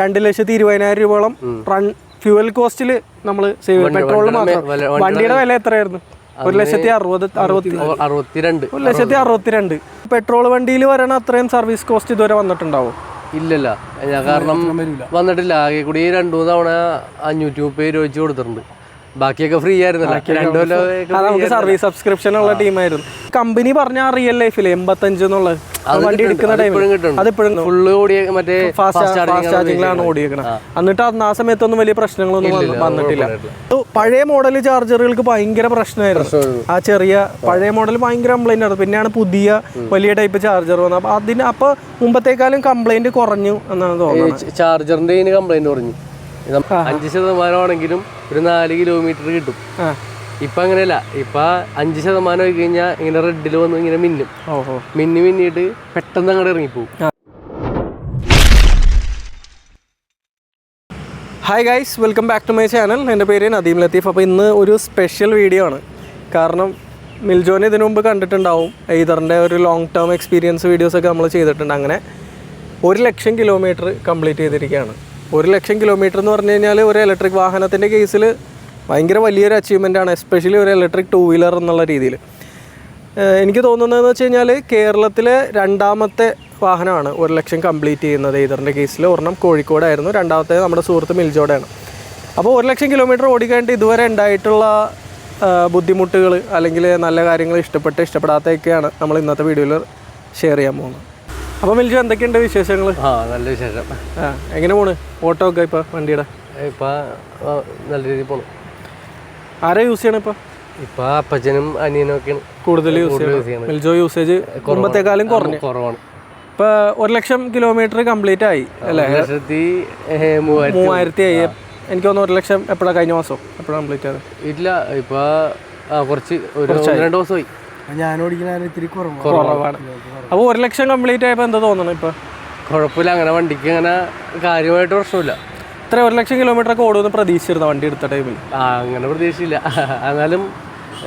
രണ്ട് ലക്ഷത്തി ഇരുപതിനായിരം രൂപയോളം റൺ ഫ്യൂവൽ കോസ്റ്റിൽ നമ്മൾ സേവ് ചെയ്യും പെട്രോളിൽ മാത്രം. വണ്ടിയുടെ വില എത്രയായിരുന്നു? ഒരു ലക്ഷത്തി അറുപത് അറുപത്തി അറുപത്തിരണ്ട്. ഒരു ലക്ഷത്തി അറുപത്തിരണ്ട്. പെട്രോൾ വണ്ടിയിൽ വരണ അത്രയും സർവീസ് കോസ്റ്റ് ഇതുവരെ വന്നിട്ടുണ്ടാവും? ഇല്ലല്ല. കാരണം വന്നിട്ടില്ല ആകെ കൂടി രണ്ടു തവണ അഞ്ഞൂറ്റി മുപ്പത് രൂപ വെച്ച് കൊടുത്തിട്ടുണ്ട്. ബാക്കിയൊക്കെ ഫ്രീ ആയിരുന്നു നമുക്ക് സർവീസ് സബ്സ്ക്രിപ്ഷൻ ഉള്ള ടീമായിരുന്നു. കമ്പനി പറഞ്ഞ റിയൽ ലൈഫിൽ എൺപത്തഞ്ച് എന്നുള്ളത്. വണ്ടി എടുക്കുന്ന കിട്ടുന്നുണ്ട്. അതിപ്പോഴും ഫുള്ള് ഓടിയ മറ്റേ ഫാസ്റ്റ് ചാർജിങ്ങിലാണ് എന്നിട്ട് അന്ന് ആ സമയത്തൊന്നും വലിയ പ്രശ്നങ്ങളൊന്നും വന്നിട്ടില്ല. പഴയ മോഡൽ ചാർജറുകൾക്ക് ഭയങ്കര പ്രശ്നമായിരുന്നു. ആ ചെറിയ പഴയ മോഡൽ ഭയങ്കര കംപ്ലൈന്റ് ആയിരുന്നു. പിന്നെയാണ് പുതിയ വലിയ ടൈപ്പ് ചാർജർ വന്നത്. അപ്പൊ അതിന് അപ്പൊ മുമ്പത്തേക്കാളും കംപ്ലൈന്റ് കുറഞ്ഞു എന്നാണ് തോന്നുന്നത്. ചാർജറിന്റെ കംപ്ലൈന്റ് പറഞ്ഞു അഞ്ച് ശതമാനമാണെങ്കിലും ഒരു നാല് കിലോമീറ്റർ കിട്ടും. ഇപ്പൊ അങ്ങനെയല്ല. ഇപ്പൊ അഞ്ച് ശതമാനം ആയി കഴിഞ്ഞാൽ ഇങ്ങനെ റെഡിൽ വന്ന് ഇങ്ങനെ മിന്നും. മിന്നി മിന്നിയിട്ട് പെട്ടെന്ന് അങ്ങോട്ട് ഇറങ്ങിപ്പോവും. Hi guys welcome back to my channel എന്റെ പേര് നദീം ലത്തീഫ്. അപ്പോൾ ഇന്ന് ഒരു സ്പെഷ്യൽ വീഡിയോ ആണ്. കാരണം മിൽജോനെ ഇതിനു മുമ്പ് കണ്ടിട്ടുണ്ടാവും. ഈതറിന്റെ ഒരു ലോങ് ടേം എക്സ്പീരിയൻസ് വീഡിയോസൊക്കെ നമ്മൾ ചെയ്തിട്ടുണ്ട്. അങ്ങനെ ഒരു ലക്ഷം കിലോമീറ്റർ കംപ്ലീറ്റ് ചെയ്തിരിക്കുകയാണ്. ഒരു ലക്ഷം കിലോമീറ്റർ എന്ന് പറഞ്ഞു കഴിഞ്ഞാൽ ഒരു ഇലക്ട്രിക് വാഹനത്തിന്റെ കേസിൽ ഭയങ്കര വലിയൊരു അച്ചീവ്മെന്റ് ആണ് എസ്പെഷ്യലി ഒരു ഇലക്ട്രിക് ടൂ വീലർ എന്നുള്ള രീതിയിൽ എനിക്ക് തോന്നുന്നതെന്ന് വെച്ച് കഴിഞ്ഞാൽ കേരളത്തിലെ രണ്ടാമത്തെ വാഹനമാണ് ഒരു ലക്ഷം കംപ്ലീറ്റ് ചെയ്യുന്നത്. ഏതറിന്റെ കേസിൽ ഒരെണ്ണം കോഴിക്കോടായിരുന്നു രണ്ടാമത്തെ നമ്മുടെ സുഹൃത്ത് മിൽജോടെയാണ് അപ്പോൾ ഒരു ലക്ഷം കിലോമീറ്റർ ഓടിക്കഴിഞ്ഞിട്ട് ഇതുവരെ ഉണ്ടായിട്ടുള്ള ബുദ്ധിമുട്ടുകൾ അല്ലെങ്കിൽ നല്ല കാര്യങ്ങൾ ഇഷ്ടപ്പെട്ട് ഇഷ്ടപ്പെടാത്തതൊക്കെയാണ് നമ്മൾ ഇന്നത്തെ വീഡിയോയിൽ ഷെയർ ചെയ്യാൻ പോകുന്നത്. അപ്പോൾ മിൽജു എന്തൊക്കെയുണ്ട് വിശേഷങ്ങൾ ആ നല്ല വിശേഷം. ആ എങ്ങനെ പോണ്? ഓട്ടോ ഒക്കെ ഇപ്പോൾ വണ്ടിയുടെ? ഇപ്പൊ നല്ല രീതിയിൽ പോണു. ആരാ യൂസ് ചെയ്യണം ഇപ്പോൾ ഇപ്പൊ അപ്പച്ചനും അനിയനും ഒക്കെയാണ്. കൂടുതൽ യൂസ് യൂസ് ചെയ്യണം മിൽജോ യൂസേജ് കുടുംബത്തെക്കാളും കുറഞ്ഞു. കുറവാണ്. ഇപ്പോൾ ഒരു ലക്ഷം കിലോമീറ്റർ കംപ്ലീറ്റ് ആയി അല്ലേ? ലക്ഷത്തി മൂവായിരത്തി ആയി എനിക്ക് തോന്നുന്നു ഒരു ലക്ഷം എപ്പോഴാണ് കഴിഞ്ഞ മാസം എപ്പോഴാണ് കംപ്ലീറ്റ് ആയത്? ഇല്ല ഇപ്പൊ കുറച്ച് ഒരു രണ്ട് ദിവസമായി. ഞാൻ ഓടിക്കുന്ന ഇത്തിരി കുറവാണ്. അപ്പോൾ ഒരു ലക്ഷം കംപ്ലീറ്റ് ആയപ്പോൾ എന്താ തോന്നണം ഇപ്പോൾ കുഴപ്പമില്ല അങ്ങനെ വണ്ടിക്ക് അങ്ങനെ കാര്യമായിട്ട് പ്രശ്നമില്ല. ഇത്ര ഒരു ലക്ഷം കിലോമീറ്റർ ഒക്കെ ഓടുമെന്ന് പ്രതീക്ഷിച്ചിരുന്ന വണ്ടി എടുത്ത ടൈമിൽ ആ അങ്ങനെ പ്രതീക്ഷയില്ല എന്നാലും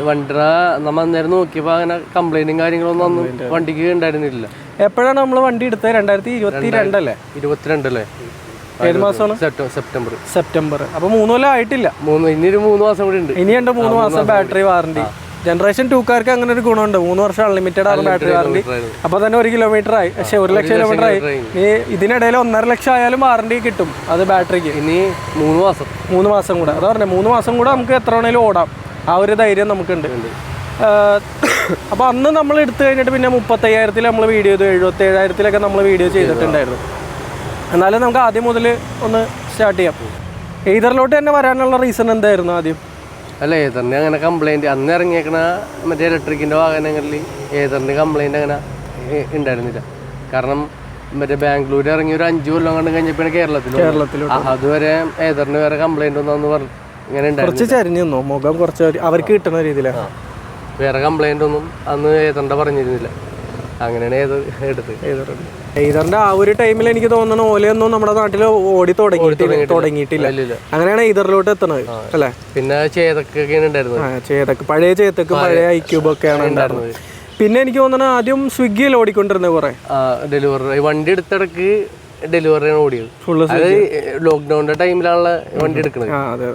വണ്ടിയുടെ നമ്മൾ അന്നേരം നോക്കിയപ്പോൾ അങ്ങനെ കംപ്ലൈന്റും കാര്യങ്ങളൊന്നും ഒന്നും വണ്ടിക്ക് ഉണ്ടായിരുന്നില്ല. എപ്പോഴാണ് നമ്മൾ വണ്ടി എടുത്തത്? രണ്ടായിരത്തി ഇരുപത്തി രണ്ടല്ലേ ഇരുപത്തിരണ്ടല്ലേ? ഏത് മാസമാണ്? September September. സെപ്റ്റംബർ. അപ്പോൾ മൂന്ന് കൊല്ലം ആയിട്ടില്ല. മൂന്ന് ഇനി ഒരു മൂന്ന് മാസം കൂടി ഉണ്ട്. ഇനി ഇനിയുണ്ട് മൂന്ന് മാസം ബാറ്ററി വാറണ്ടി ജനറേഷൻ ടൂക്കാർക്ക് അങ്ങനെ ഒരു ഗുണമുണ്ട്. മൂന്ന് വർഷം അൺലിമിറ്റഡ് ആണ് ബാറ്ററി വാറണ്ടി അപ്പോൾ തന്നെ ഒരു കിലോമീറ്റർ ആയി. പക്ഷേ ഒരു ലക്ഷം കിലോമീറ്റർ ആയി. ഇനി ഇതിനിടയിൽ ഒന്നര ലക്ഷം ആയാലും വാറണ്ടി കിട്ടും. അത് ബാറ്ററിക്ക് ഇനി മൂന്ന് മാസം. മൂന്ന് മാസം കൂടെ. അതാ പറഞ്ഞത് മൂന്ന് മാസം കൂടെ നമുക്ക് എത്ര വേണേലും ഓടാം. ആ ഒരു ധൈര്യം നമുക്കുണ്ട്. അപ്പോൾ അന്ന് നമ്മൾ എടുത്തു കഴിഞ്ഞിട്ട് പിന്നെ മുപ്പത്തയ്യായിരത്തിൽ നമ്മൾ വീഡിയോ ചെയ്തു. എഴുപത്തി ഏഴായിരത്തിലൊക്കെ നമ്മൾ വീഡിയോ ചെയ്തിട്ടുണ്ടായിരുന്നു. എന്നാലും നമുക്ക് ആദ്യം മുതൽ ഒന്ന് സ്റ്റാർട്ട് ചെയ്യാം. എയ്തറിലോട്ട് തന്നെ വരാനുള്ള റീസൺ എന്തായിരുന്നു ആദ്യം? അല്ല ഏതറിന് അങ്ങനെ കംപ്ലൈന്റ് അന്ന് ഇറങ്ങിയേക്കണ മറ്റേ ഇലക്ട്രിക്കിന്റെ വാഹനങ്ങളിൽ ഏതറിന്റെ കംപ്ലൈന്റ് അങ്ങനെ ഉണ്ടായിരുന്നില്ല കാരണം മറ്റേ ബാംഗ്ലൂർ ഇറങ്ങി ഒരു അഞ്ചു കൊല്ലം കണ്ട് കഴിഞ്ഞപ്പോഴാണ് കേരളത്തിൽ കേരളത്തിൽ അതുവരെ ഏതറിന് വേറെ കംപ്ലൈന്റ് ഒന്നും പറഞ്ഞു ഇങ്ങനെ ഉണ്ടായിരുന്നു കുറച്ച് ചരിഞ്ഞു മുഖം കുറച്ച് അവർക്ക് കിട്ടുന്ന രീതിയിലാണ് വേറെ കംപ്ലൈന്റ് ഒന്നും അന്ന് ഏതണ്ട പറഞ്ഞിരുന്നില്ല. അങ്ങനെയാണ് ഏത് എടുത്ത് എയ്തറിന്റെ ആ ഒരു ടൈമിൽ എനിക്ക് തോന്നുന്നു ഓലയൊന്നും നമ്മുടെ നാട്ടിൽ ഓടി തുടങ്ങിയിട്ടില്ല. തുടങ്ങിയിട്ടില്ല. അങ്ങനെയാണ് എയ്തറിലോട്ട് എത്തുന്നത് അല്ലെ? പിന്നെ ഉണ്ടായിരുന്നത്. ചേതക്ക് പഴയ ചേതക്ക് പഴയ ഐക്യൂബ് ഒക്കെയാണ് ഉണ്ടായിരുന്നത്. പിന്നെ എനിക്ക് തോന്നുന്നത് ആദ്യം സ്വിഗ്ഗിയിൽ ഓടിക്കൊണ്ടിരുന്നത് കുറെ? ഡെലിവറി. വണ്ടി എടുത്തിടക്ക് ഡെലിവറിയാണ് ഓടിയത്. അത് ലോക്ക്ഡൌണിന്റെ ടൈമിലാണുള്ള വണ്ടി എടുക്കുന്നത് ആ അതെ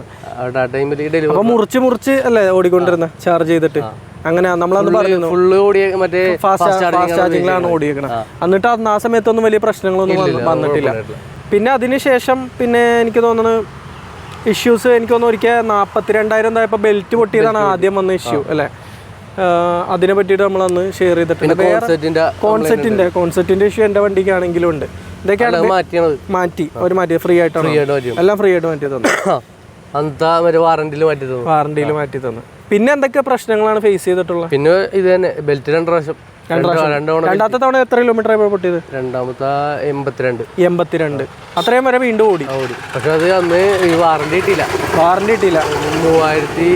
അവിടെ ആ ടൈമിൽ ഡെലിവറി മുറിച്ച് മുറിച്ച് അല്ലേ ഓടിക്കൊണ്ടിരുന്ന ചാർജ് ചെയ്തിട്ട്? അങ്ങനെ നമ്മളന്ന് പറയുന്നു ഫുള്ള് ഓടിയ മറ്റേ ഫാസ്റ്റ് ചാർജിംഗിലാണ് ചാർജിങ്ങിലാണ് ഓടിയേക്കണം എന്നിട്ട് അന്ന് ആ സമയത്തൊന്നും വലിയ പ്രശ്നങ്ങളൊന്നും വന്ന് വന്നിട്ടില്ല. പിന്നെ അതിനുശേഷം പിന്നെ എനിക്ക് തോന്നുന്നു ഇഷ്യൂസ് എനിക്ക് തോന്നുന്നു ഒരിക്കൽ നാൽപ്പത്തിരണ്ടായിരം എന്തായപ്പോൾ ബെൽറ്റ് പൊട്ടിയതാണ് ആദ്യം വന്ന ഇഷ്യൂ അല്ലേ? അതിനെ പറ്റിയിട്ട് നമ്മളന്ന് ഷെയർ ചെയ്തിട്ടുണ്ട്. കോൺസെറ്റിന്റെ കോൺസെറ്റിന്റെ ഇഷ്യൂ എന്റെ വണ്ടിക്കാണെങ്കിലും ഉണ്ട്. ഇതൊക്കെയാണ് മാറ്റിയത് മാറ്റി അവർ മാറ്റി ഫ്രീ ആയിട്ടാണ് ആയിട്ട് മാറ്റിയത്. എല്ലാം ഫ്രീ ആയിട്ട് മാറ്റി തന്നു അന്താ മറ്റേ വാറണ്ടിയിൽ മാറ്റി തന്നു വാറണ്ടിയിൽ മാറ്റി തന്നു പിന്നെ എന്തൊക്കെ പ്രശ്നങ്ങളാണ് ഫേസ് ചെയ്തിട്ടുള്ളത്? പിന്നെ ഇത് തന്നെ ബെൽറ്റ് രണ്ട് പ്രാവശ്യം. രണ്ടാമത്തെ തവണ എത്ര കിലോമീറ്റർ ആയപ്പോൾ പൊട്ടിയത്? രണ്ടാമത്തെ എൺപത്തിരണ്ട്. എൺപത്തിരണ്ട്. അത്രയും വരെ വീണ്ടും ഓടി. ഓടി. പക്ഷെ അത് അന്ന് ഈ വാറണ്ടി കിട്ടിയില്ല. വാറണ്ടി കിട്ടിയില്ല. മൂവായിരത്തി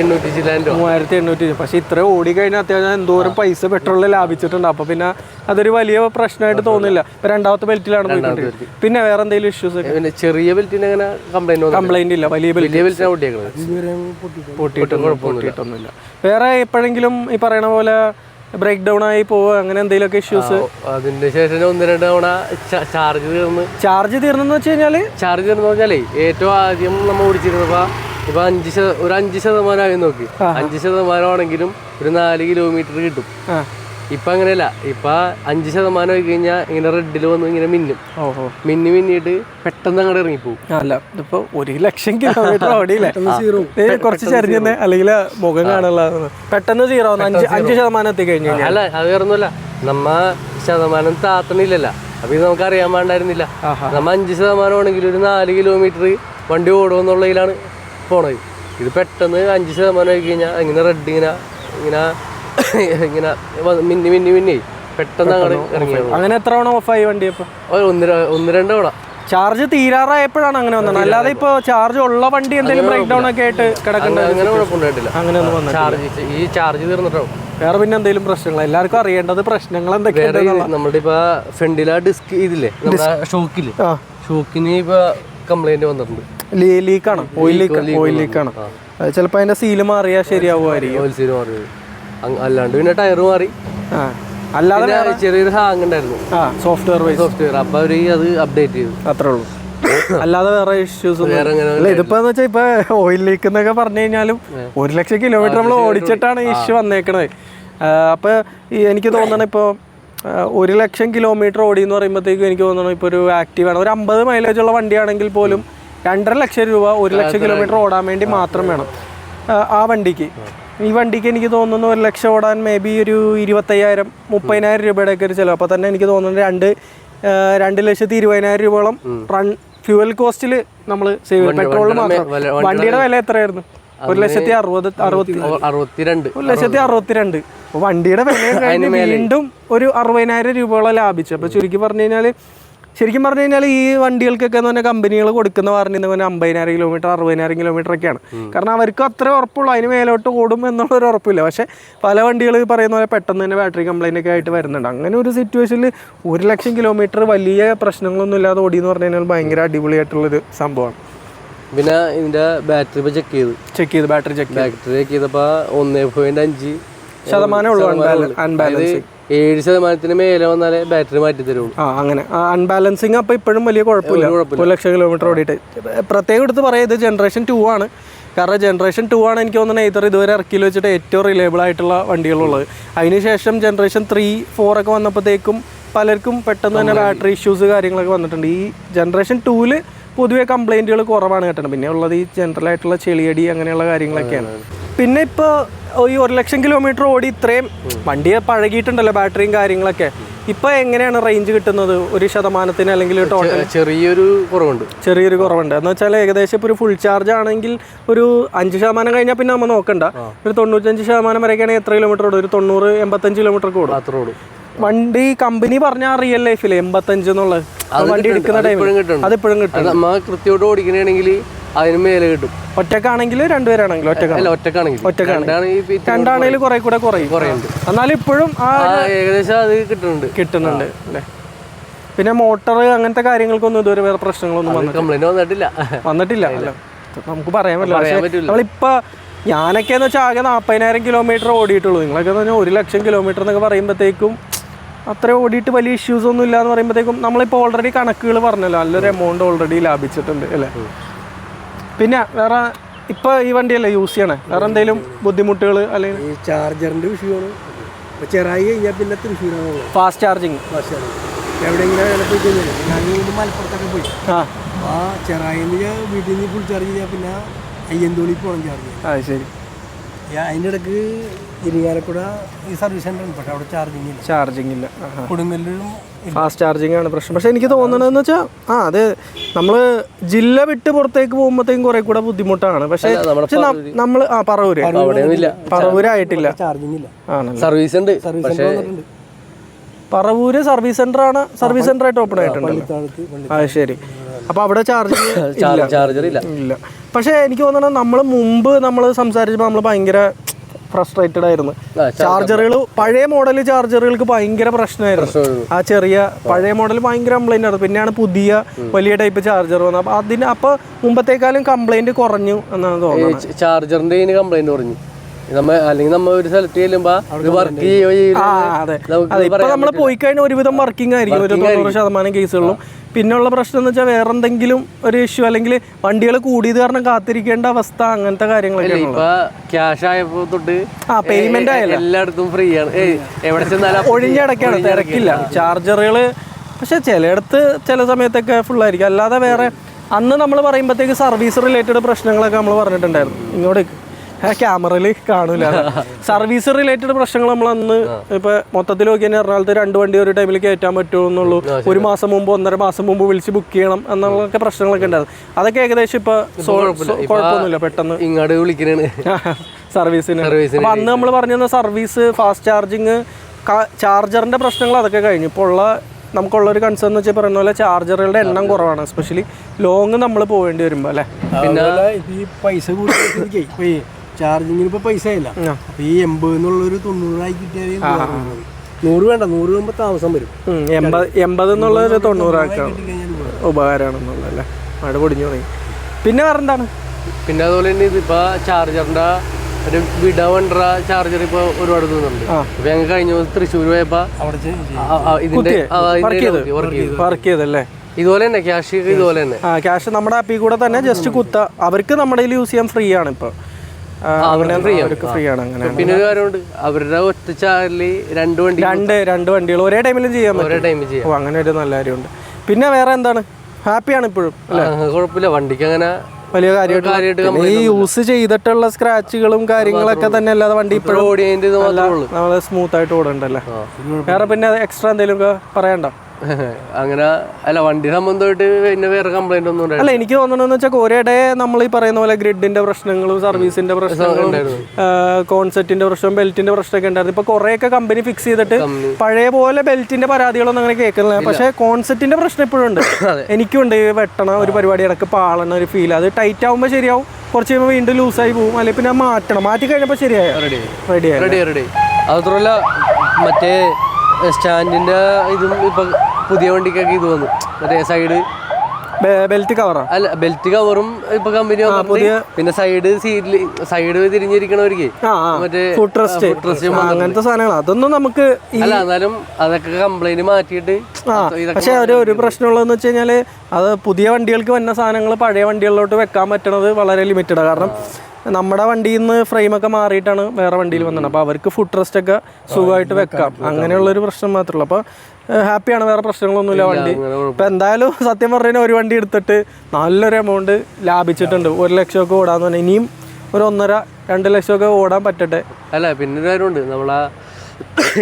എണ്ണൂറ്റി ചില്ലാൻ മൂവായിരത്തി എണ്ണൂറ്റി പക്ഷെ ഇത്ര ഓടി കഴിഞ്ഞാൽ അത്യാവശ്യം എന്തോരം പൈസ പെട്രോളിൽ ലാഭിച്ചിട്ടുണ്ട്. അപ്പൊ പിന്നെ അതൊരു വലിയ പ്രശ്നമായിട്ട് തോന്നില്ല രണ്ടാമത്തെ ബെൽറ്റിലാണ് പോയിക്കൊണ്ടിരിക്കുന്നത്. പിന്നെ വേറെ എന്തെങ്കിലും ഇഷ്യൂസ് പിന്നെ ചെറിയ ബെൽറ്റിന് അങ്ങനെ കംപ്ലൈന്റ് വന്നു കംപ്ലൈന്റ് ഇല്ല. വലിയ വലിയ ബെൽറ്റിനാണ് പൊട്ടിയിട്ടൊന്നുമില്ല. വേറെ എപ്പോഴെങ്കിലും ഈ പറയണ പോലെ ബ്രേക്ക് ഡൗൺ ആയി പോവുക അങ്ങനെ എന്തെങ്കിലുമൊക്കെ ഇഷ്യൂസ് അതിന്റെ ശേഷം ഒന്ന് രണ്ട് തവണ ചാർജ് തീർന്ന്. ചാർജ് തീർന്നെന്ന് വെച്ച് കഴിഞ്ഞാൽ? ചാർജ് തീർന്നു പറഞ്ഞാലേ ഏറ്റവും ആദ്യം നമ്മൾ ഓടിച്ചിരുന്നപ്പോ ഇപ്പൊ അഞ്ച് ഒരു അഞ്ച് ആയി നോക്കി. അഞ്ച് ശതമാനമാണെങ്കിലും ഒരു നാല് കിലോമീറ്റർ കിട്ടും. ആ. ഇപ്പൊ അങ്ങനെയല്ല. ഇപ്പൊ അഞ്ച് ശതമാനം ആയി കഴിഞ്ഞാൽ ഇങ്ങനെ റെഡിൽ വന്ന് ഇങ്ങനെ മിന്നും. ഓഹോ. മിന്നി മിന്നിയിട്ട് പെട്ടെന്ന് അങ്ങോട്ട് ഇറങ്ങിപ്പോവും. അല്ല ഇതിപ്പോ ഒരു ലക്ഷം കിലോമീറ്റർ ഓടിയില്ലേ കുറച്ച് ചരിഞ്ഞെ അല്ലെങ്കിൽ മുഖം കാണുള്ള പെട്ടെന്ന് സീറോ അഞ്ച് അഞ്ച് ശതമാനം എത്തി കഴിഞ്ഞു അല്ല അത് വേറൊന്നുമല്ല. നമ്മ ശതമാനം താത്തണില്ലല്ല. അപ്പൊ ഇത് നമുക്ക് അറിയാൻ പാണ്ടായിരുന്നില്ല നമ്മ അഞ്ച് ശതമാനമാണെങ്കിൽ ഒരു നാല് കിലോമീറ്റർ വണ്ടി ഓടുമെന്നുള്ളതിലാണ് പോണത്. ഇത് പെട്ടെന്ന് അഞ്ച് ശതമാനം ആയി കഴിഞ്ഞാൽ ഇങ്ങനെ റെഡ് ഇങ്ങനെ ഇങ്ങനെ ഇങ്ങനെ മിന്നി മിന്നി മിന്നി. പെട്ടെന്ന് അങ്ങനെ ഇറങ്ങിയത് അങ്ങനെ എത്ര തവണ ഓഫായി വണ്ടി ഒരു ഒന്ന് ഒന്ന് രണ്ട് തവണ. ചാർജ് തീരാറായപ്പോഴാണ് അങ്ങനെ വന്നത്. അല്ലാതെ ഇപ്പൊ ചാർജ് ഉള്ള വണ്ടി എന്തെങ്കിലും ബ്രേക്ക് ഡൗൺ ഒക്കെ ആയിട്ട് കിടക്കണ്ട അങ്ങനെ കുഴപ്പമുണ്ടായിട്ടില്ല അങ്ങനെ ഒന്നും വന്നു ചാർജ് ഈ ചാർജ് തീർന്നിട്ടാവും. വേറെ പിന്നെ എന്തെങ്കിലും പ്രശ്നങ്ങൾ എല്ലാവർക്കും അറിയേണ്ടത് പ്രശ്നങ്ങൾ എന്തൊക്കെയാണ് നമ്മുടെ ഇപ്പൊ ഫ്രണ്ടിലെ ഡിസ്ക് ഇതില്ലേ? ഷോക്കിൽ. ഷോക്കിന് ഇപ്പൊ കംപ്ലൈന്റ് വന്നിട്ടുണ്ട്. ലീക്കാണ് ഓയിൽ ലീക്ക് ഓയിൽ ലീക്കാണ് ചിലപ്പോൾ അതിന്റെ സീൽ മാറിയാ ശരിയാവുമായിരിക്കും. ഓയിൽ അല്ലാണ്ട് പിന്നെ ടയർ മാറി. അല്ലാതെ ചെറിയൊരു ഹാങ് ഉണ്ടായിരുന്നു. Software wise. സോഫ്റ്റ്വെയർ. അപ്പൊ അവർ അത് അപ്ഡേറ്റ് ചെയ്തു. അത്രേ ഉള്ളൂ. അല്ലാതെ വേറെ ഇഷ്യൂസ് അല്ല ഇതിപ്പോ വെച്ചാൽ ഇപ്പൊ ഓയിൽ ലീക്ക് എന്നൊക്കെ പറഞ്ഞു കഴിഞ്ഞാലും ഒരു ലക്ഷം കിലോമീറ്റർ നമ്മൾ ഓടിച്ചിട്ടാണ് ഇഷ്യൂ വന്നേക്കണത്. അപ്പൊ എനിക്ക് തോന്നണ ഇപ്പൊ ഒരു ലക്ഷം കിലോമീറ്റർ ഓടി എന്ന് പറയുമ്പോഴത്തേക്കും എനിക്ക് തോന്നണം ഇപ്പൊ ഒരു ആക്റ്റീവ് ആണ്. ഒരു അമ്പത് മൈലേജ് ഉള്ള വണ്ടിയാണെങ്കിൽ പോലും രണ്ടര ലക്ഷം രൂപ ഒരു ലക്ഷം കിലോമീറ്റർ ഓടാൻ വേണ്ടി മാത്രം വേണം. ആ വണ്ടിക്ക്. ഈ വണ്ടിക്ക് എനിക്ക് തോന്നുന്നു ഒരു ലക്ഷം ഓടാൻ മേ ബി ഒരു ഇരുപത്തയ്യായിരം മുപ്പതിനായിരം രൂപയുടെ ഒക്കെ ഒരു ചിലവ്. അപ്പോൾ തന്നെ എനിക്ക് തോന്നുന്നു രണ്ട് രണ്ട് ലക്ഷത്തി ഇരുപതിനായിരം രൂപയോളം റൺ ഫ്യൂവൽ കോസ്റ്റിൽ നമ്മൾ സേവ് ചെയ്യും പെട്രോൾ മാത്രം. വണ്ടിയുടെ വില എത്രയായിരുന്നു? ഒരു ലക്ഷത്തി അറുപത് അറുപത്തി അറുപത്തിരണ്ട്. ഒരു ലക്ഷത്തി അറുപത്തിരണ്ട്. വണ്ടിയുടെ വില വീണ്ടും ഒരു അറുപതിനായിരം രൂപയോളം ലാഭിച്ചു. അപ്പോൾ ചുരുക്കി പറഞ്ഞു കഴിഞ്ഞാൽ ശരിക്കും പറഞ്ഞു കഴിഞ്ഞാൽ ഈ വണ്ടികൾക്കൊക്കെ എന്ന് പറഞ്ഞാൽ കമ്പനികൾ കൊടുക്കുന്ന പറഞ്ഞിരുന്ന പറഞ്ഞാൽ അമ്പതിനായിരം കിലോമീറ്റർ അറുപതിനായിരം കിലോമീറ്റർ ഒക്കെയാണ്. കാരണം അവർക്ക് അത്ര ഉറപ്പുള്ളൂ. അതിന് മേലോട്ട് ഓടും എന്നുള്ളൊരു ഉറപ്പില്ല. പക്ഷേ പല വണ്ടികൾ പറയുന്ന പോലെ പെട്ടെന്ന് തന്നെ ബാറ്ററി കംപ്ലൈന്റ് ഒക്കെ ആയിട്ട് വരുന്നുണ്ട്. അങ്ങനെ ഒരു സിറ്റുവേഷനിൽ ഒരു ലക്ഷം കിലോമീറ്റർ വലിയ പ്രശ്നങ്ങളൊന്നും ഇല്ലാതെ ഓടി എന്ന് പറഞ്ഞു കഴിഞ്ഞാൽ ഭയങ്കര അടിപൊളിയായിട്ടുള്ളൊരു സംഭവമാണ്. പിന്നെ ഇതിന്റെ ബാറ്ററി ഇപ്പോൾ ചെക്ക് ചെയ്തു. ചെക്ക് ചെയ്ത് ബാറ്ററി ചെക്ക് ബാറ്ററി ചെക്ക് ചെയ്തപ്പോ ഒന്നേ പോയിന്റ് അഞ്ച് ശതമാനമേ ഉള്ളൂ അൺബാലൻസ്. ഏഴ് ശതമാനത്തിന് മേലെ വന്നാലേ ബാറ്ററി മാറ്റി തരുള്ളൂ. ആ അങ്ങനെ. അൺബാലൻസിങ് അപ്പോൾ ഇപ്പോഴും വലിയ കുഴപ്പമില്ല. ഒരു ലക്ഷം കിലോമീറ്റർ ഓടിയിട്ട്. പ്രത്യേകം എടുത്ത് പറയാം ഇത് ജനറേഷൻ ടു ആണ്. കാരണം ജനറേഷൻ ടു ആണ് എനിക്ക് തോന്നുന്നത് ഇതർ ഇതുവരെ ഇറക്കി വെച്ചിട്ട് ഏറ്റവും റിലയബിൾ ആയിട്ടുള്ള വണ്ടികളുള്ളത്. അതിനുശേഷം ജനറേഷൻ ത്രീ ഫോർ ഒക്കെ വന്നപ്പോഴത്തേക്കും പലർക്കും പെട്ടെന്ന് തന്നെ ബാറ്ററി ഇഷ്യൂസ് കാര്യങ്ങളൊക്കെ വന്നിട്ടുണ്ട്. ഈ ജനറേഷൻ ടൂവിൽ പൊതുവേ കംപ്ലൈന്റുകൾ കുറവാണ് കേട്ടത് പിന്നെ ഉള്ളത് ഈ ജനറൽ ആയിട്ടുള്ള ചെളിയടി അങ്ങനെയുള്ള കാര്യങ്ങളൊക്കെയാണ്. പിന്നെ ഇപ്പോൾ ഈ ഒരു ലക്ഷം കിലോമീറ്റർ ഓടി ഇത്രയും വണ്ടി പഴകിയിട്ടുണ്ടല്ലോ ബാറ്ററിയും കാര്യങ്ങളൊക്കെ. ഇപ്പൊ എങ്ങനെയാണ് റേഞ്ച് കിട്ടുന്നത്? ഒരു ശതമാനത്തിന് അല്ലെങ്കിൽ ടോട്ടൽ ചെറിയൊരു കുറവുണ്ട്. ചെറിയൊരു കുറവുണ്ട്. എന്ന് വെച്ചാൽ ഏകദേശം ഇപ്പോൾ ഒരു ഫുൾ ചാർജ് ആണെങ്കിൽ ഒരു അഞ്ച് ശതമാനം കഴിഞ്ഞാൽ പിന്നെ നമ്മൾ നോക്കണ്ട. ഒരു തൊണ്ണൂറ്റഞ്ച് ശതമാനം വരെയൊക്കെയാണെങ്കിൽ എത്ര കിലോമീറ്റർ ഓടും? ഒരു തൊണ്ണൂറ് എൺപത്തഞ്ച് കിലോമീറ്റർ ഓടും. അത്ര ഉള്ളൂ വണ്ടി കമ്പനി പറഞ്ഞ റിയൽ ലൈഫിൽ എൺപത്തഞ്ച് എന്നുള്ളത്. വണ്ടി എടുക്കുന്ന ടൈമിൽ അതിപ്പോഴും കിട്ടും നമ്മ കൃത്യമായിട്ട് ഓടിക്കണമെങ്കിൽ അതിന് മേലെ കിട്ടും. ഒറ്റക്കാണെങ്കിൽ രണ്ടുപേരാണെങ്കിൽ ഒറ്റക്കാണ്. അല്ല ഒറ്റക്കാണെങ്കിൽ. രണ്ടാണെങ്കിൽ കുറെ കൂടെ കുറയും. എന്നാലും ഇപ്പോഴും ഏകദേശം അത് കിട്ടുന്നുണ്ട്. കിട്ടുന്നുണ്ട്. അല്ലേ? പിന്നെ മോട്ടർ അങ്ങനത്തെ കാര്യങ്ങൾക്കൊന്നും ഇതുവരെ വേറെ പ്രശ്നങ്ങളൊന്നും വന്നിട്ടില്ല. കംപ്ലൈന്റ് വന്നിട്ടില്ല. വന്നിട്ടില്ല. അല്ല. നമുക്ക് പറയാൻ പറ്റില്ല. നമ്മളിപ്പോ ഞാനൊക്കെ എന്ന് വെച്ചാൽ ആകെ നാൽപ്പതിനായിരം കിലോമീറ്റർ ഓടിയിട്ടുള്ളൂ. നിങ്ങളൊക്കെ എന്ന് പറഞ്ഞാൽ ഒരു ലക്ഷം കിലോമീറ്റർ എന്നൊക്കെ പറയുമ്പോഴത്തേക്കും അത്ര ഓടിയിട്ട് വലിയ ഇഷ്യൂസ് ഒന്നും ഇല്ല എന്ന് പറയുമ്പോഴത്തേക്കും നമ്മളിപ്പോൾ ഓൾറെഡി കണക്കുകൾ പറഞ്ഞല്ലോ നല്ലൊരു എമൗണ്ട് ഓൾറെഡി ലാഭിച്ചിട്ടുണ്ട് അല്ലേ? പിന്നെ വേറെ ഇപ്പൊ ഈ വണ്ടിയല്ലേ യൂസ് ചെയ്യണേ? വേറെ എന്തെങ്കിലും ബുദ്ധിമുട്ടുകൾ അല്ലെങ്കിൽ? ഈ ചാർജറിന്റെ വിഷയമാണ് ഇപ്പൊ ചെറായി കഴിഞ്ഞാൽ പിന്നെ തൃശ്ശൂരാണ് ഫാസ്റ്റ് ചാർജിങ് ബസ്സാണ് എവിടെയെങ്കിലും പോയി കഴിഞ്ഞാൽ ഞാൻ മലപ്പുറത്തൊക്കെ പോയി. ആ. ആ ചെറായിന്ന് ഞാൻ വീട്ടിൽ നിന്ന് ഫുൾ ചാർജ് ചെയ്താൽ പിന്നെ അയ്യന്തോളി പോകണം ചാർജ് ആ ശരി. അതിന്റെ ഇടയ്ക്ക് ഇരിങ്ങാലക്കുട ഈ സർവീസ് സെന്റർ ഉണ്ട് പക്ഷെ അവിടെ ചാർജിങ് ഇല്ല. ചാർജിങ് ഇല്ല. കൊടുങ്ങല്ലൂരും ഫാസ്റ്റ് ചാർജിങ് ആണ് പ്രശ്നം. പക്ഷേ എനിക്ക് തോന്നണതെന്ന് വെച്ചാൽ ആ അത് നമ്മൾ ജില്ല വിട്ട് പുറത്തേക്ക് പോകുമ്പോഴത്തേക്കും കുറെ കൂടെ ബുദ്ധിമുട്ടാണ്. പക്ഷേ നമ്മൾ ആ പറവൂര്. പറവൂരായിട്ടില്ല ചാർജിങ് ഇല്ല. സർവീസ് ഉണ്ട്. സർവീസ് പറവൂര് സർവീസ് സെന്റർ ആണ് സർവീസ് സെന്റർ ആയിട്ട് ഓപ്പൺ ആയിട്ടുണ്ട് അത് ശരി. അപ്പൊ അവിടെ ചാർജ് ചാർജർ ഇല്ല. ഇല്ല. പക്ഷെ എനിക്ക് തോന്നുന്നത് നമ്മൾ മുമ്പ് നമ്മൾ സംസാരിച്ചപ്പോൾ നമ്മൾ ഭയങ്കര ഫ്രസ്ട്രേറ്റഡ് ആയിരുന്നു. ചാർജറുകൾ പഴയ മോഡൽ ചാർജറുകൾക്ക് ഭയങ്കര പ്രശ്നമായിരുന്നു. ആ ചെറിയ പഴയ മോഡൽ ഭയങ്കര കംപ്ലൈന്റ് ആയിരുന്നു. പിന്നെയാണ് പുതിയ വലിയ ടൈപ്പ് ചാർജർ വന്നത്. അപ്പൊ അതിന് അപ്പൊ മുമ്പത്തേക്കാളും കംപ്ലൈന്റ് കുറഞ്ഞു എന്നാണ് തോന്നുന്നത്. ചാർജറിന്റെ കംപ്ലൈന്റ് പറഞ്ഞു നമ്മ അല്ലെങ്കിൽ നമ്മ ഒരു സ്ഥലത്ത് ചെല്ലുമ്പോ വർക്ക് ചെയ്യോ അതെ. അതെ ഇപ്പൊ നമ്മൾ പോയി കഴിഞ്ഞാൽ ഒരുവിധം വർക്കിംഗ് ആയിരിക്കും ഒരു തൊണ്ണൂറ് ശതമാനം കേസുകളിലും പിന്നെയുള്ള പ്രശ്നം എന്ന് വെച്ചാൽ വേറെ എന്തെങ്കിലും ഒരു ഇഷ്യൂ അല്ലെങ്കിൽ വണ്ടികൾ കൂടിയത് കാരണം കാത്തിരിക്കേണ്ട അവസ്ഥ അങ്ങനത്തെ കാര്യങ്ങളൊക്കെ ക്യാഷ് ആയപ്പോ തൊട്ട് ആ പേയ്മെന്റ് ആയല്ലോ. എല്ലായിടത്തും ഫ്രീ ആണ്. എവിടെ ചെന്നാലും ഒഴിഞ്ഞടക്കാണ് തിരക്കില്ല. ചാർജറുകൾ പക്ഷെ ചിലയിടത്ത് ചില സമയത്തൊക്കെ ഫുൾ ആയിരിക്കും. അല്ലാതെ വേറെ അന്ന് നമ്മൾ പറയുമ്പോഴത്തേക്ക് സർവീസ് റിലേറ്റഡ് പ്രശ്നങ്ങളൊക്കെ നമ്മൾ പറഞ്ഞിട്ടുണ്ടായിരുന്നു. ഇങ്ങോട്ട് ക്യാമറയിൽ കാണൂല. സർവീസ് റിലേറ്റഡ് പ്രശ്നങ്ങൾ നമ്മൾ അന്ന് ഇപ്പൊ മൊത്തത്തിൽ നോക്കി കഴിഞ്ഞാൽ എറണാകുളത്ത് രണ്ട് വണ്ടി ഒരു ടൈമിൽ കയറ്റാൻ പറ്റുമോ എന്നുള്ളൂ. ഒരു മാസം മുമ്പ് ഒന്നര മാസം മുമ്പ് വിളിച്ച് ബുക്ക് ചെയ്യണം എന്നുള്ള പ്രശ്നങ്ങളൊക്കെ ഉണ്ടായിരുന്നു. അതൊക്കെ ഏകദേശം ഇപ്പൊ കുഴപ്പമൊന്നുമില്ല പെട്ടെന്ന്. ഇങ്ങോട്ട് വിളിക്കണേ സർവീസിന്. അപ്പൊ അന്ന് നമ്മൾ പറഞ്ഞ സർവീസ് ഫാസ്റ്റ് ചാർജിങ് ചാർജറിന്റെ പ്രശ്നങ്ങൾ അതൊക്കെ കഴിഞ്ഞു. ഇപ്പോൾ ഉള്ള നമുക്കുള്ള ഒരു കൺസേൺ എന്ന് വെച്ചാൽ പറയുന്ന പോലെ ചാർജറുകളുടെ എണ്ണം കുറവാണ്. എസ്പെഷ്യലി ലോങ് നമ്മൾ പോകേണ്ടി വരുമ്പോൾ അല്ലേ? പിന്നെ ഈ പൈസ കൂടി ഇപ്പൊ ചാർജിങ്ങിന് ഇപ്പൊ പൈസ ഇല്ല അപ്പൊ ഈ എൺപത് എന്നുള്ളൊരു തൊണ്ണൂറായി കിട്ടിയാൽ ഉപകാരപ്പെടുന്നത്. നൂറ് വേണ്ട നൂറ് പോകുമ്പോ താമസം വരും. എൺപത് എൺപത് എന്നുള്ള തൊണ്ണൂറാക്കാണ് മഴ പൊടിഞ്ഞു തുടങ്ങി പിന്നെ വേറെ എന്താണ് പിന്നെ അതുപോലെ തന്നെ ഇതിപ്പോ ചാർജറിന്റെ ഒരു വിട വണ്ടറ ചാർജർ ഇപ്പൊ ഒരുപാട് തോന്നുന്നുണ്ട് അപ്പൊ ഞങ്ങൾ കഴിഞ്ഞ ദിവസം തൃശ്ശൂർ പോയപ്പോ ഇതിന്റെ വർക്ക് ചെയ്തല്ലേ? ഇതുപോലെ തന്നെ ക്യാഷ് ഇതുപോലെ തന്നെ. ക്യാഷ് നമ്മുടെ ആപ്പിൽ കൂടെ തന്നെ ജസ്റ്റ് കുത്ത. അവർക്ക് നമ്മുടെ യൂസ് ചെയ്യാൻ ഫ്രീ ആണ് ഇപ്പോൾ അവർക്ക് ഫ്രീ ആണ് അങ്ങനെ പിന്നെ ഒരു കാര്യമുണ്ട്. അവരുടെ ഒറ്റ ചാനലിൽ രണ്ട് വണ്ടി രണ്ട് രണ്ട് വണ്ടികൾ. ഒരേ ടൈമിലും ചെയ്യാൻ ഒരേ ടൈമിൽ ചെയ്യാം. അങ്ങനെ ഒരു നല്ല കാര്യമുണ്ട്. പിന്നെ വേറെ എന്താണ്? ഹാപ്പിയാണ് ഇപ്പോഴും കുഴപ്പമില്ല. വണ്ടിക്ക് അങ്ങനെ വലിയ കാര്യമായിട്ട് ഈ യൂസ് ചെയ്തിട്ടുള്ള സ്ക്രാച്ചുകളും കാര്യങ്ങളൊക്കെ തന്നെ അല്ലാതെ വണ്ടി ഇപ്പോഴും നമ്മൾ സ്മൂത്ത് ആയിട്ട് ഓടണ്ടല്ലേ? വേറെ പിന്നെ എക്സ്ട്രാ എന്തെങ്കിലും പറയണ്ട? അങ്ങനെ അല്ല വണ്ടി സംബന്ധമായിട്ട് പിന്നെ വേറെ കംപ്ലൈന്റ് ഒന്നും അല്ല എനിക്ക് തോന്നണെന്ന് വെച്ചാൽ കോരയുടെ നമ്മൾ ഈ പറയുന്ന പോലെ ഗ്രിഡിന്റെ പ്രശ്നങ്ങളും സർവീസിന്റെ പ്രശ്നങ്ങളും കോൺസെപ്റ്റിന്റെ പ്രശ്നം ബെൽറ്റിന്റെ പ്രശ്നമൊക്കെ ഉണ്ടായിരുന്നു. ഇപ്പൊ കുറെയൊക്കെ കമ്പനി ഫിക്സ് ചെയ്തിട്ട് പഴയ പോലെ ബെൽറ്റിന്റെ പരാതികളൊന്നും അങ്ങനെ കേൾക്കുന്നില്ല പക്ഷെ കോൺസെപ്റ്റിന്റെ പ്രശ്നം ഇപ്പോഴും ഉണ്ട്. എനിക്കുണ്ട് ഉണ്ട്. വെട്ടണ ഒരു പരിപാടി ഇടയ്ക്ക് പാളണ ഒരു ഫീൽ അത് ടൈറ്റ് ആവുമ്പോൾ ശരിയാവും. കുറച്ച് കഴിയുമ്പോൾ വീണ്ടും ലൂസായി പോകും അല്ലെങ്കിൽ പിന്നെ മാറ്റണം. മാറ്റി കഴിഞ്ഞപ്പോൾ ശരിയായ? റെഡി റെഡി റെഡി റെഡി മറ്റേ സ്റ്റാൻഡിന്റെ ഇതും ഇപ്പൊ പുതിയ വണ്ടിക്കൊക്കെ ഇത് വന്നു. മറ്റേ സൈഡ് ബെൽറ്റ് കവറാ അല്ല ബെൽറ്റ് കവറും ഇപ്പൊ കമ്പനി പുതിയ പിന്നെ സൈഡ് സീറ്റിൽ സൈഡ് തിരിഞ്ഞിരിക്കണവർക്ക് മറ്റേ ഫുഡ് ട്രസ്റ്റ് അങ്ങനത്തെ സാധനങ്ങൾ അതൊന്നും നമുക്ക് അല്ല എന്നാലും അതൊക്കെ കംപ്ലൈന്റ് മാറ്റിയിട്ട് പക്ഷെ ഒരു ഒരു പ്രശ്നമുള്ളതെന്ന് വെച്ച് കഴിഞ്ഞാൽ അത് പുതിയ വണ്ടികൾക്ക് വന്ന സാധനങ്ങൾ പഴയ വണ്ടികളിലോട്ട് വെക്കാൻ പറ്റണത് വളരെ ലിമിറ്റഡാണ് കാരണം നമ്മുടെ വണ്ടിയിൽ നിന്ന് ഫ്രെയിമൊക്കെ മാറിയിട്ടാണ് വേറെ വണ്ടിയിൽ വന്നത്. അപ്പോൾ അവർക്ക് ഫുഡ് റെസ്റ്റ് ഒക്കെ സുഖമായിട്ട് വെക്കാം. അങ്ങനെയുള്ള ഒരു പ്രശ്നം മാത്രമേ ഉള്ളൂ. അപ്പോൾ ഹാപ്പിയാണ് വേറെ പ്രശ്നങ്ങളൊന്നുമില്ല വണ്ടി. ഇപ്പം എന്തായാലും സത്യം പറഞ്ഞാൽ ഒരു വണ്ടി എടുത്തിട്ട് നല്ലൊരു എമൗണ്ട് ലാഭിച്ചിട്ടുണ്ട്. ഒരു ലക്ഷമൊക്കെ ഓടാന്ന് പറഞ്ഞാൽ ഇനിയും ഒരു ഒന്നര രണ്ട് ലക്ഷമൊക്കെ ഓടാൻ പറ്റട്ടെ. അല്ല പിന്നെ ഒരു കാര്യമുണ്ട്. നമ്മളാ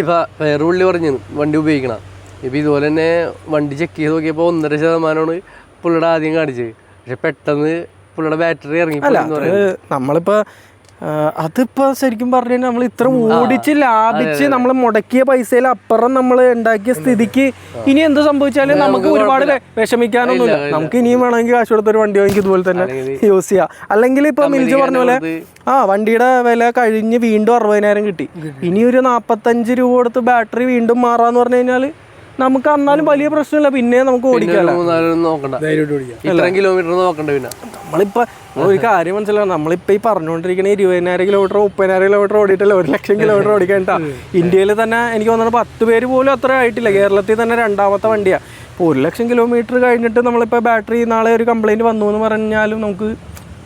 ഇപ്പൊ വേറെ പുള്ളി പറഞ്ഞു വണ്ടി ഉപയോഗിക്കണം. ഇപ്പൊ ഇതുപോലെ തന്നെ വണ്ടി ചെക്ക് ചെയ്ത് നോക്കിയപ്പോൾ ഒന്നര ശതമാനമാണ് പുള്ളിയുടെ ആദ്യം കാണിച്ചത്. പക്ഷെ പെട്ടെന്ന് പുള്ളിയുടെ ബാറ്ററി ഇറങ്ങി നമ്മളിപ്പോ അതിപ്പോ ശരിക്കും പറഞ്ഞു നമ്മൾ ഇത്ര ഓടിച്ച് ലാഭിച്ച് നമ്മൾ മുടക്കിയ പൈസയിൽ അപ്പുറം നമ്മൾ ഉണ്ടാക്കിയ സ്ഥിതിക്ക് ഇനി എന്ത് സംഭവിച്ചാലും നമുക്ക് ഒരുപാട് വിഷമിക്കാനൊന്നുമില്ല. നമുക്ക് ഇനിയും വേണമെങ്കിൽ കാശ് കൊടുത്ത ഒരു വണ്ടി വാങ്ങിക്കും ഇതുപോലെ തന്നെ യൂസ് ചെയ്യാം. അല്ലെങ്കിൽ ഇപ്പൊ മിൽജ് പറഞ്ഞ പോലെ ആ വണ്ടിയുടെ വില കഴിഞ്ഞ് വീണ്ടും അറുപതിനായിരം കിട്ടി. ഇനി ഒരു നാപ്പത്തഞ്ച് രൂപ കൊടുത്ത് ബാറ്ററി വീണ്ടും മാറാന്ന് പറഞ്ഞു കഴിഞ്ഞാൽ നമുക്ക് എന്നാലും വലിയ പ്രശ്നമില്ല പിന്നെ നമുക്ക് ഓടിക്കാം. ഇത്രയും കിലോമീറ്റർ നോക്കണ്ട പിന്നെ. നമ്മളിപ്പോ ഒരു കാര്യം മനസ്സിലാവും നമ്മളിപ്പോ ഈ പറഞ്ഞുകൊണ്ടിരിക്കുന്ന ഇരുപതിനായിരം കിലോമീറ്റർ മുപ്പതിനായിരം കിലോമീറ്റർ ഓടിയിട്ടില്ല? ഒരു ലക്ഷം കിലോമീറ്റർ ഓടിക്കാനിട്ടാ ഇന്ത്യയിൽ തന്നെ എനിക്ക് തോന്നുന്നത് പത്ത് പേര് പോലും അത്ര ആയിട്ടില്ല. കേരളത്തിൽ തന്നെ രണ്ടാമത്തെ വണ്ടിയാ. ഇപ്പോൾ ഒരു ലക്ഷം കിലോമീറ്റർ കഴിഞ്ഞിട്ട് നമ്മളിപ്പോൾ ബാറ്ററി നാളെ ഒരു കംപ്ലൈന്റ് വന്നു എന്ന് പറഞ്ഞാലും നമുക്ക്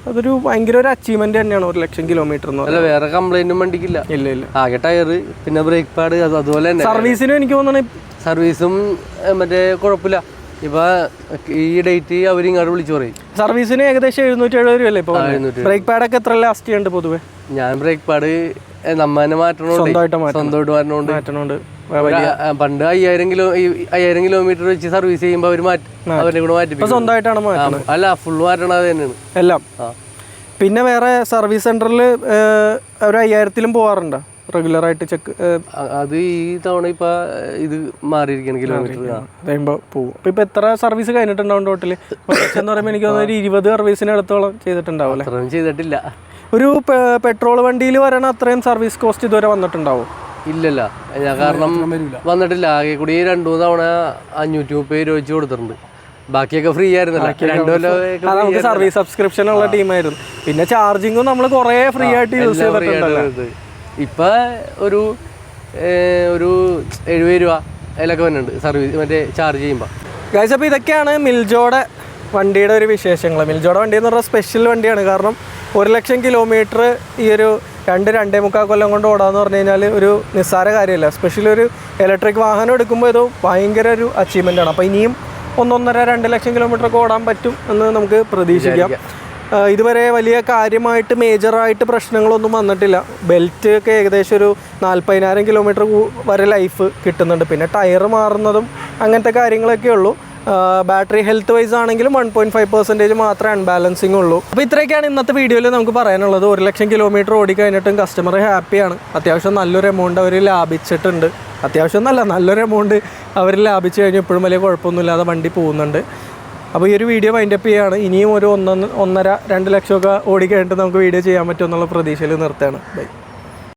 അതൊരു ഭയങ്കര ഒരു അച്ചീവ്മെന്റ് തന്നെയാണ് ഒരു ലക്ഷം കിലോമീറ്റർ എന്ന് പറഞ്ഞാൽ അല്ല വേറെ കംപ്ലൈന്റും വണ്ടിക്കില്ല. ഇല്ല ഇല്ല. ആകെ ടയർ പിന്നെ ബ്രേക്ക് പാഡ് അതുപോലെ തന്നെ. സർവീസിനും എനിക്ക് തോന്നുന്നു സർവീസും മറ്റേ കുഴപ്പമില്ല. ഇപ്പൊ ഈ ഡേറ്റ് അവർ ഇങ്ങോട്ട് വിളിച്ചു പറയും. സർവീസിന് ഏകദേശം എഴുന്നൂറ്റി എഴുപത് രൂപയല്ലേ ഇപ്പൊ ബ്രേക്ക് പാഡ് ഒക്കെ എത്ര ലാസ്റ്റ് ഉണ്ട് പൊതുവേ? ഞാൻ ബ്രേക്ക് പാഡ് നമ്മ തന്നെ മാറ്റണോണ്ട്. സ്വന്തമായിട്ട് മാറ്റണം. മാറ്റണോണ്ട്. പണ്ട് അയ്യായിരം കിലോ അയ്യായിരം കിലോമീറ്റർ വെച്ച് സർവീസ് ചെയ്യുമ്പോൾ അവർ മാറ്റി അവരുടെ കൂടെ മാറ്റി ഇപ്പൊ സ്വന്തമായിട്ടാണ് അല്ല ഫുൾ മാറ്റണത് തന്നെയാണ്. എല്ലാം. പിന്നെ വേറെ സർവീസ് സെന്ററിൽ ഒരു അയ്യായിരത്തിലും പോവാറുണ്ടോ? റെഗുലർ ആയിട്ട് ചെക്ക് അത് ഈ തവണ ഇപ്പൊ ഇത് മാറിയിരിക്കണം കിലോമീറ്റർ കഴിയുമ്പോൾ പോകും ഇപ്പൊ ഇപ്പോൾ എത്ര സർവീസ് കഴിഞ്ഞിട്ടുണ്ടാവും ടോട്ടൽ എന്ന് പറയുമ്പോൾ എനിക്ക് തോന്നുന്നു ഒരു ഇരുപത് സർവീസിന് അടുത്തോളം ചെയ്തിട്ടുണ്ടാവും അല്ലേ ചെയ്തിട്ടില്ല. ഒരു പെട്രോൾ വണ്ടിയിൽ വരണ അത്രയും സർവീസ് കോസ്റ്റ് ഇതുവരെ വന്നിട്ടുണ്ടാവും? ഇല്ലല്ല. ഞാൻ കാരണം വന്നിട്ടില്ല. ആകെ കൂടി രണ്ടു മൂന്ന് തവണ അഞ്ഞൂറ്റി മുപ്പത് രൂപ വെച്ച് കൊടുത്തിട്ടുണ്ട് ബാക്കിയൊക്കെ ഫ്രീ ആയിരുന്നു സർവീസ് സബ്സ്ക്രിപ്ഷൻ ഉള്ള ടീമായിരുന്നു പിന്നെ ചാർജിങ്ങും നമ്മൾ കുറേ ഫ്രീ ആയിട്ട് യൂസ് ചെയ്തിട്ടുണ്ട്. ഇപ്പൊ ഒരു ഒരു എഴുപത് രൂപ അതിലൊക്കെ വരുന്നുണ്ട് സർവീസ് മറ്റേ ചാർജ് ചെയ്യുമ്പോൾ ഗൈസ് അപ്പോൾ ഇതൊക്കെയാണ് മിൽജോടെ വണ്ടിയുടെ ഒരു വിശേഷങ്ങൾ മിൽജോടെ വണ്ടി എന്ന് പറഞ്ഞാൽ സ്പെഷ്യൽ വണ്ടിയാണ്. കാരണം ഒരു ലക്ഷം കിലോമീറ്റർ ഈ ഒരു രണ്ട് രണ്ടേ മുക്കാൽ കൊല്ലം കൊണ്ട് ഓടാന്ന് പറഞ്ഞു കഴിഞ്ഞാൽ ഒരു നിസ്സാര കാര്യമല്ല. സ്പെഷ്യലി ഒരു ഇലക്ട്രിക് വാഹനം എടുക്കുമ്പോൾ ഇത് ഭയങ്കര ഒരു അച്ചീവ്മെന്റ് ആണ്. അപ്പോൾ ഇനിയും ഒന്നൊന്നര രണ്ട് ലക്ഷം കിലോമീറ്റർ ഒക്കെ ഓടാൻ പറ്റും എന്ന് നമുക്ക് പ്രതീക്ഷിക്കാം. ഇതുവരെ വലിയ കാര്യമായിട്ട് മേജറായിട്ട് പ്രശ്നങ്ങളൊന്നും വന്നിട്ടില്ല. ബെൽറ്റ് ഒക്കെ ഏകദേശം ഒരു നാൽപ്പതിനായിരം കിലോമീറ്റർ വരെ ലൈഫ് കിട്ടുന്നുണ്ട്. പിന്നെ ടയർ മാറുന്നതും അങ്ങനത്തെ കാര്യങ്ങളൊക്കെ ഉള്ളൂ. ബാറ്ററി ഹെൽത്ത് വൈസ് ആണെങ്കിലും വൺ പോയിന്റ് ഫൈവ് പെർസെന്റേജ് മാത്രമേ അൺബാലൻസിങ് ഉള്ളൂ. അപ്പോൾ ഇത്രയൊക്കെയാണ് ഇന്നത്തെ വീഡിയോയിൽ നമുക്ക് പറയാനുള്ളത്. ഒരു ലക്ഷം കിലോമീറ്റർ ഓടി കഴിഞ്ഞിട്ടും കസ്റ്റമർ ഹാപ്പിയാണ് അത്യാവശ്യം നല്ലൊരു എമൗണ്ട് അവർ ലാഭിച്ചിട്ടുണ്ട്. അത്യാവശ്യം ഒന്നല്ല നല്ലൊരു എമൗണ്ട് അവർ ലാഭിച്ചു കഴിഞ്ഞാൽ ഇപ്പോഴും വലിയ കുഴപ്പമൊന്നുമില്ലാതെ വണ്ടി പോകുന്നുണ്ട്. അപ്പോൾ ഈ ഒരു വീഡിയോ വൈൻഡപ്പ് ചെയ്യുകയാണ് ഇനിയും ഒരു ഒന്നൊന്ന് ഒന്നര രണ്ട് ലക്ഷമൊക്കെ ഓടി കഴിഞ്ഞിട്ട് നമുക്ക് വീഡിയോ ചെയ്യാൻ പറ്റുമെന്നുള്ള പ്രതീക്ഷയിൽ നിർത്തുകയാണ്. ബൈ